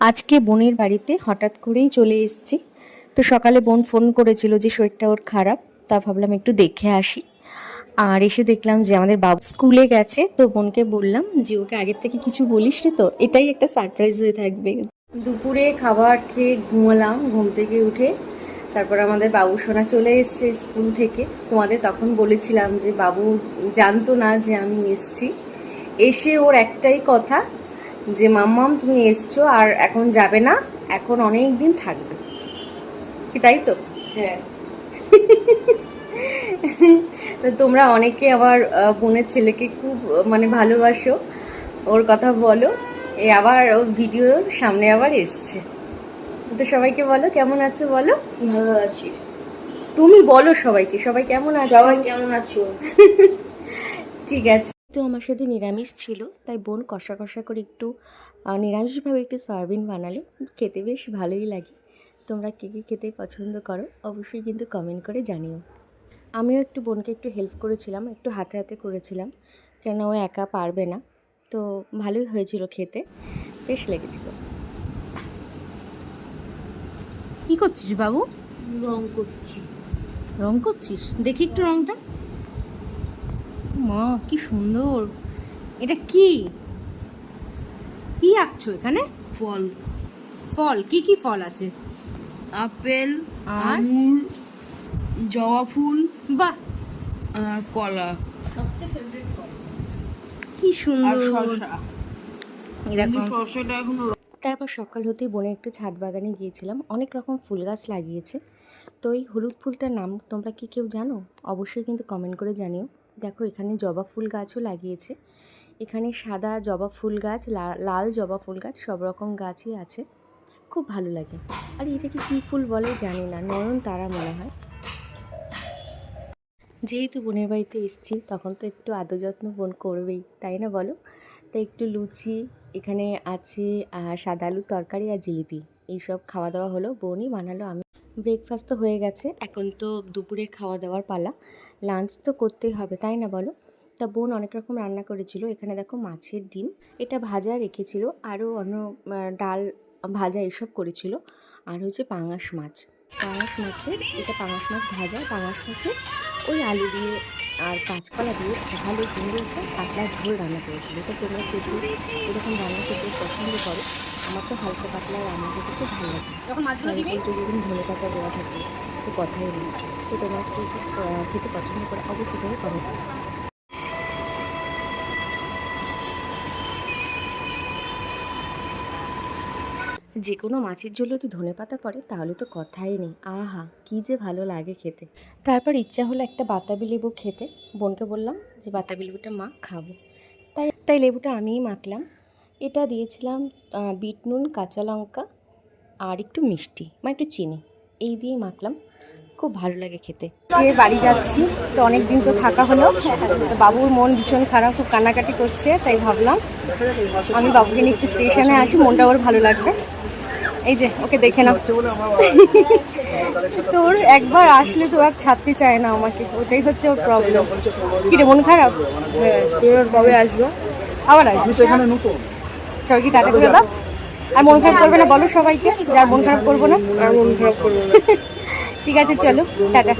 আজকে বোনের বাড়িতে হঠাৎ করেই চলে এসেছি। তো সকালে বোন ফোন করেছিল যে শরীরটা ওর খারাপ, তা ভাবলাম একটু দেখে আসি। আর এসে দেখলাম যে আমাদের বাবু স্কুলে গেছে, তো বোনকে বললাম যে ওকে আগের থেকে কিছু বলিস তো, এটাই একটা সারপ্রাইজ হয়ে থাকবে। দুপুরে খাবার খেয়ে ঘুমালাম, ঘুম থেকে উঠে তারপর আমাদের বাবু সোনা চলে এসছে স্কুল থেকে। তোমাদের তখন বলেছিলাম যে বাবু জানতো না যে আমি এসছি। এসে ওর একটাই কথা যে মাম্মাম তুমি এসছো আর এখন যাবে না এখন অনেক দিন থাকবে। তাই তো? হ্যাঁ। তো তোমরা অনেকে আমার বোনের ছেলেকে খুব মানে ভালোবাসো ওর কথা বলো। এ আবার ও ভিডিওর সামনে আবার এসছে। তো সবাইকে বলো কেমন আছো বলো? ভালো আছি। তুমি বলো সবাইকে সবাই কেমন আছো? সবাই কেমন আছো? ঠিক আছে। তো আমার সাথে নিরামিষ ছিল তাই বোন কষা কষা করে একটু নিরামিষভাবে একটু সয়াবিন বানালে খেতে বেশ ভালোই লাগে। তোমরা কে কী খেতে পছন্দ করো অবশ্যই কিন্তু কমেন্ট করে জানিও। আমিও একটু বোনকে একটু হেল্প করেছিলাম একটু হাতে হাতে করেছিলাম কেন ও একা পারবে না। তো ভালোই হয়েছিল খেতে বেশ লেগেছিল। কি করছিস বাবু? রং করছি। রং করছিস? দেখি একটু রংটা। মা কি সুন্দর। এটা কি? কি আঁকছো এখানে? ফল। ফল কি কি ফল আছে? আপেল আঙুর জবা ফুল বাহ! আর কলা। কি সুন্দর। এরকম শসাটা এখনও তারপর সকাল হতেই বোনের একটু ছাদ বাগানে গিয়েছিলাম। অনেক রকম ফুল গাছ লাগিয়েছে। তো এই হলুদ ফুলটার নাম তোমরা কি কেউ জানো? অবশ্যই কিন্তু কমেন্ট করে জানিও। দেখো এখানে জবা ফুল গাছও লাগিয়েছে। এখানে সাদা জবা ফুল গাছ লাল জবা ফুল গাছ সব রকম গাছই আছে। খুব ভালো লাগে। আর এটাকে কী ফুল বলে জানি না, নয়ন তারা মনে হয়। যেহেতু বোনের বাড়িতে এসেছি, তখন তো একটু আদর যত্ন বোন করবেই, তাই না বলো? তাই একটু লুচি, এখানে আছে সাদা আলুর তরকারি আর জিলিপি। এইসব খাওয়া দাওয়া হলো, বোনই বানালো, আমি ব্রেকফাস্ট তো হয়ে গেছে। এখন তো দুপুরের খাওয়া দাওয়ার পালা। লাঞ্চ তো করতেই হবে, তাই না বলো? তা বোন অনেক রকম রান্না করেছিল। এখানে দেখো মাছের ডিম, এটা ভাজা রেখেছিল। আরও অন্য ডাল ভাজা এসব করেছিল। আর হচ্ছে পাঙাশ মাছ। পাঙাশ মাছের, এটা পাঙাশ মাছ ভাজা, পাঙাশ মাছে ওই আলু দিয়ে আর কাঁচকলা দিয়ে ভালো সুন্দর একটা পাতলা ঝোল রান্না করেছিল। তো তোমরা খেতে, এরকম রান্না খেতে পছন্দ করো। আমার তো হালকা পাতলা রান্না খেতে খুব ভালো লাগে। যখন মাছগুলো দিবি? এরকম ধনে পাতা দেওয়া থাকে তো কথাই নেই। তো তোমরা খেতে পছন্দ করো অবশ্যই করে করো যে কোনো মাছের ঝোলে তো ধনে পাতা পড়ে তাহলে তো কথাই নেই। আহা কি যে ভালো লাগে খেতে। তারপর ইচ্ছা হলো একটা বাতাবি লেবু খেতে। বোনকে বললাম যে বাতাবি লেবুটা মা খাব। তাই তাই লেবুটা আমিই মাখলাম। এটা দিয়েছিলাম বিট নুন কাঁচা লঙ্কা আর একটু মিষ্টি মানে একটু চিনি। এই দিয়ে মাখলাম। খুব ভালো লাগে খেতে। খেয়ে বাড়ি যাচ্ছি তো অনেক দিন তো থাকা হলো। তো বাবুর মন ভীষণ খারাপ খুব কান্নাকাটি করছে তাই ভাবলাম আমি বাবুকে নিয়ে একটু স্টেশনে আসি মনটা ওর ভালো লাগবে। এই যে ওকে দেখে নাও। তোর একবার আসলে তো আর ছাড়তে চায় না আমাকে ওটাই হচ্ছে ওর প্রবলেম কি রে মন খারাপ? হ্যাঁ তোর কবে আসব? আবার আসবি। সবাইকে টাটা করে দাও। আর মন খারাপ করবে না বলো সবাইকে যার মন খারাপ করব না। মন খারাপ করব না। ঠিক আছে চলো টাটা।